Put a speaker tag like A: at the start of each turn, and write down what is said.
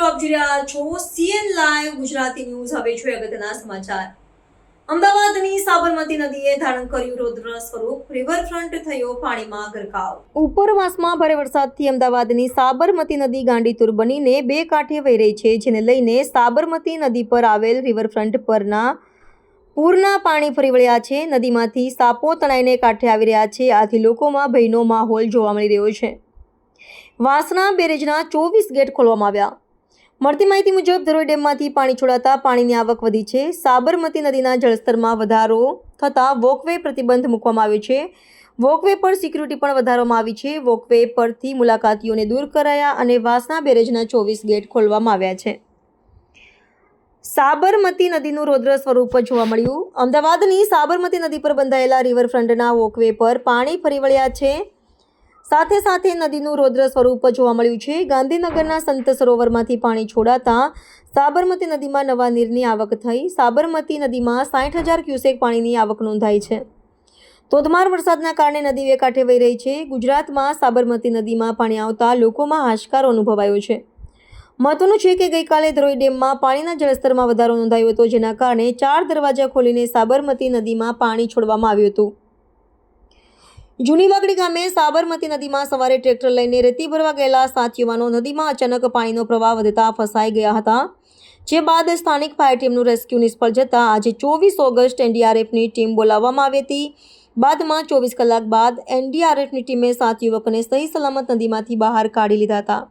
A: મિત્રો, આપ જોઈ રહ્યા છો સીએન લાઈવ ગુજરાતી ન્યૂઝ. હવે જોઈએ અગત્યના સમાચાર. અમદાવાદની સાબરમતી નદીએ ધારણ કર્યું રૌદ્ર સ્વરૂપ. રિવરફ્રન્ટ થયો પાણીમાં ગરકાવ. ઉપરવાસમાં ભારે વરસાદથી અમદાવાદની સાબરમતી નદી ગાંડીતુર બનીને બે કાંઠે વહી રહી છે, જેને લઈને સાબરમતી નદી પર આવેલ રિવરફ્રન્ટ પરના પૂરના પાણી ફરી વળ્યા છે. નદીમાંથી સાપો તણાઈને કાંઠે આવી રહ્યા છે. આથી લોકોમાં ભયનો માહોલ જોવા મળી રહ્યો છે. વાસણા બેરેજના ચોવીસ ગેટ ખોલવામાં આવ્યા. મળતી માહિતી મુજબ, ધરોઈ ડેમમાંથી પાણી છોડાતા પાણીની આવક વધી છે. સાબરમતી નદીના જળસ્તરમાં વધારો થતાં વોકવે પ્રતિબંધ મૂકવામાં આવ્યો છે. વોકવે પર સિક્યુરિટી પણ વધારવામાં આવી છે. વોકવે પરથી મુલાકાતીઓને દૂર કરાયા અને વાસણા બેરેજના ચોવીસ ગેટ ખોલવામાં આવ્યા છે. સાબરમતી નદીનું રૌદ્ર સ્વરૂપ જોવા મળ્યું. અમદાવાદની સાબરમતી નદી પર બંધાયેલા રિવરફ્રન્ટના વોકવે પર પાણી ફરી વળ્યા છે. સાથે સાથે નદીનું રૌદ્ર સ્વરૂપ જોવા મળ્યું છે. ગાંધીનગરના સંત સરોવરમાંથી પાણી છોડાતા સાબરમતી નદીમાં નવા નીરની આવક થઈ. સાબરમતી નદીમાં સાઠ હજાર ક્યુસેક પાણીની આવક નોંધાઈ છે. ધોધમાર વરસાદના કારણે નદી બે કાંઠે વહી રહી છે. ગુજરાતમાં સાબરમતી નદીમાં પાણી આવતા લોકોમાં હાશકાર અનુભવાયો છે. મહત્વનું છે કે ગઈકાલે ધરોઈ ડેમમાં પાણીના જળસ્તરમાં વધારો નોંધાયો હતો, જેના કારણે ચાર દરવાજા ખોલીને સાબરમતી નદીમાં પાણી છોડવામાં આવ્યું હતું. જૂની વાગડી ગામે સાબરમતી નદીમાં સવારે ટ્રેક્ટર લઈને રેતી ભરવા ગયેલા સાત યુવાનો નદીમાં અચાનક પાણીનો પ્રવાહ વધતા ફસાઈ ગયા હતા, જે બાદ સ્થાનિક ફાયર ટીમનું રેસ્ક્યુ નિષ્ફળ જતાં આજે ચોવીસ ઓગસ્ટ એનડીઆરએફની ટીમ બોલાવવામાં આવી હતી. બાદમાં ચોવીસ કલાક બાદ એનડીઆરએફની ટીમે સાત યુવકોને સહી સલામત નદીમાંથી બહાર કાઢી લીધા હતા.